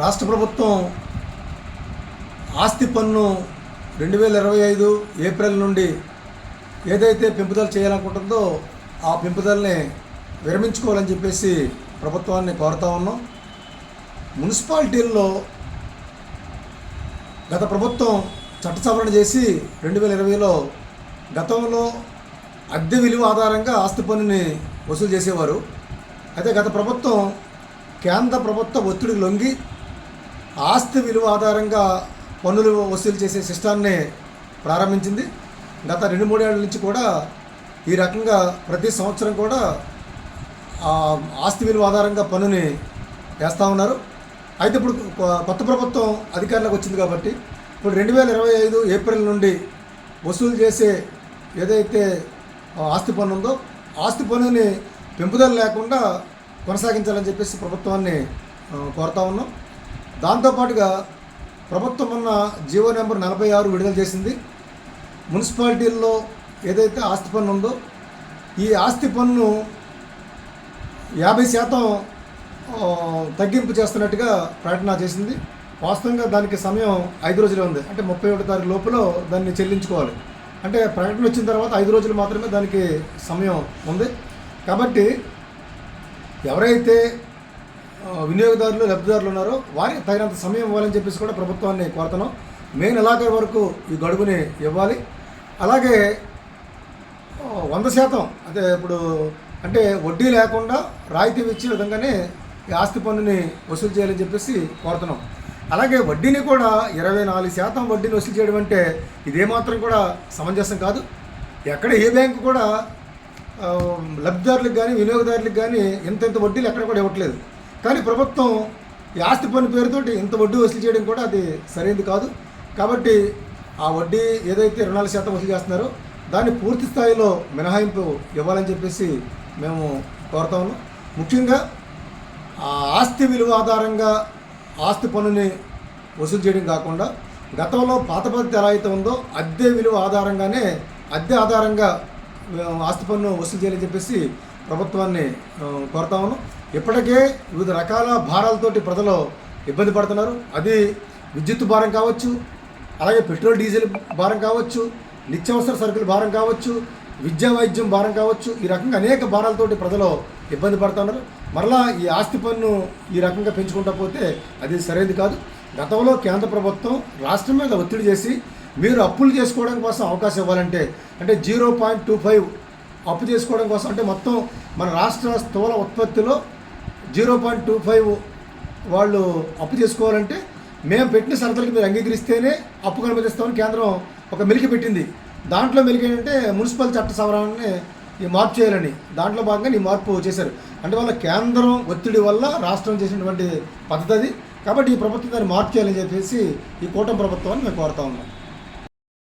రాష్ట్ర ప్రభుత్వం ఆస్తి పన్ను రెండు వేల ఇరవై ఐదు ఏప్రిల్ నుండి ఏదైతే పెంపుదల చేయాలనుకుంటుందో ఆ పెంపుదలని విరమించుకోవాలని చెప్పేసి ప్రభుత్వాన్ని కోరుతా ఉన్నాం. మున్సిపాలిటీల్లో గత ప్రభుత్వం చట్ట సవరణ చేసి రెండు వేల ఇరవైలో గతంలో అద్దె విలువ ఆధారంగా ఆస్తి పన్నుని వసూలు చేసేవారు. అయితే గత ప్రభుత్వం కేంద్ర ప్రభుత్వ ఒత్తిడికి లొంగి ఆస్తి విలువ ఆధారంగా పన్నులు వసూలు చేసే సిస్టాన్ని ప్రారంభించింది. గత రెండు మూడేళ్ళ నుంచి కూడా ఈ రకంగా ప్రతి సంవత్సరం కూడా ఆస్తి విలువ ఆధారంగా పన్నుని వేస్తూ ఉన్నారు. అయితే ఇప్పుడు కొ- కొత్త ప్రభుత్వం అధికారంలోకి వచ్చింది కాబట్టి ఇప్పుడు రెండు వేల ఇరవై ఐదు ఏప్రిల్ నుండి వసూలు చేసే ఏదైతే ఆస్తి పన్ను ఉందో ఆస్తి పన్నుని పెంపుదల లేకుండా కొనసాగించాలని చెప్పేసి ప్రభుత్వాన్ని కోరుతా ఉన్నాం. దాంతోపాటుగా ప్రభుత్వం ఉన్న జీవో నెంబర్ నలభై ఆరు విడుదల చేసింది. మున్సిపాలిటీల్లో ఏదైతే ఆస్తి పన్ను ఉందో ఈ ఆస్తి పన్ను యాభై శాతం తగ్గింపు చేస్తున్నట్టుగా ప్రకటన చేసింది. వాస్తవంగా దానికి సమయం ఐదు రోజులే ఉంది. అంటే ముప్పై ఒకటి తారీఖు లోపల దాన్ని చెల్లించుకోవాలి. అంటే ప్రకటన వచ్చిన తర్వాత ఐదు రోజులు మాత్రమే దానికి సమయం ఉంది. కాబట్టి ఎవరైతే వినియోగదారులు లబ్ధిదారులు ఉన్నారో వారికి తగినంత సమయం ఇవ్వాలని చెప్పేసి కూడా ప్రభుత్వాన్ని కోరుతున్నాం. మే నెలాఖరు వరకు ఈ గడువుని ఇవ్వాలి. అలాగే వంద శాతం అంటే ఇప్పుడు అంటే వడ్డీ లేకుండా రాయితీ ఇచ్చే విధంగానే ఈ ఆస్తి పన్నుని వసూలు చేయాలని చెప్పేసి కోరుతున్నాం. అలాగే వడ్డీని కూడా ఇరవై నాలుగు శాతం వడ్డీని వసూలు చేయడం అంటే ఇదేమాత్రం కూడా సమంజసం కాదు. ఎక్కడ ఏ బ్యాంకు కూడా లబ్ధిదారులకు కానీ వినియోగదారులకు కానీ ఇంత ఇంత వడ్డీలు ఎక్కడ కూడా ఇవ్వట్లేదు. కానీ ప్రభుత్వం ఈ ఆస్తి పన్ను పేరుతోటి ఇంత వడ్డీ వసూలు చేయడం కూడా అది సరైనది కాదు. కాబట్టి ఆ వడ్డీ ఏదైతే రుణాల శాతం వసూలు చేస్తున్నారో దాన్ని పూర్తి స్థాయిలో మినహాయింపు ఇవ్వాలని చెప్పేసి మేము కోరుతా ఉన్నాం. ముఖ్యంగా ఆ ఆస్తి విలువ ఆధారంగా ఆస్తి పన్నుని వసూలు చేయడం కాకుండా గతంలో పాత పద్ధతి ఎలా అయితే ఉందో అద్దె విలువ ఆధారంగానే అద్దె ఆధారంగా ఆస్తి పన్ను వసూలు చేయాలని చెప్పేసి ప్రభుత్వాన్ని కోరుతా ఉన్నాం. ఇప్పటికే వివిధ రకాల భారాలతోటి ప్రజలు ఇబ్బంది పడుతున్నారు. అది విద్యుత్ భారం కావచ్చు అలాగే పెట్రోల్ డీజిల్ భారం కావచ్చు నిత్యావసర సరుకుల భారం కావచ్చు విద్యా వైద్యం భారం కావచ్చు ఈ రకంగా అనేక భారాలతోటి ప్రజలు ఇబ్బంది పడుతున్నారు. మరలా ఈ ఆస్తి పన్ను ఈ రకంగా పెంచుకుంటా పోతే అది సరైనది కాదు. గతంలో కేంద్ర ప్రభుత్వం రాష్ట్రం మీద ఒత్తిడి చేసి మీరు అప్పులు చేసుకోవడం కోసం అవకాశం ఇవ్వాలంటే అంటే జీరో పాయింట్ టూ ఫైవ్ అప్పు చేసుకోవడం కోసం అంటే మొత్తం మన రాష్ట్ర స్థూల ఉత్పత్తిలో జీరో పాయింట్ టూ ఫైవ్ వాళ్ళు అప్పు చేసుకోవాలంటే మేము పెట్టిన షరతులకు మీరు అంగీకరిస్తేనే అప్పు అనుమతిస్తామని కేంద్రం ఒక మెలికి పెట్టింది. దాంట్లో మెలికి ఏంటంటే మున్సిపల్ చట్ట సవరణని ఈ మార్పు చేయాలని. దాంట్లో భాగంగా ఈ మార్పు చేశారు. అంటే వాళ్ళ కేంద్రం ఒత్తిడి వల్ల రాష్ట్రం చేసినటువంటి పద్ధతి అది. కాబట్టి ఈ ప్రభుత్వం దాన్ని మార్పు చేయాలని చెప్పేసి ఈ కూటమి ప్రభుత్వాన్ని మేము కోరుతా ఉన్నాం.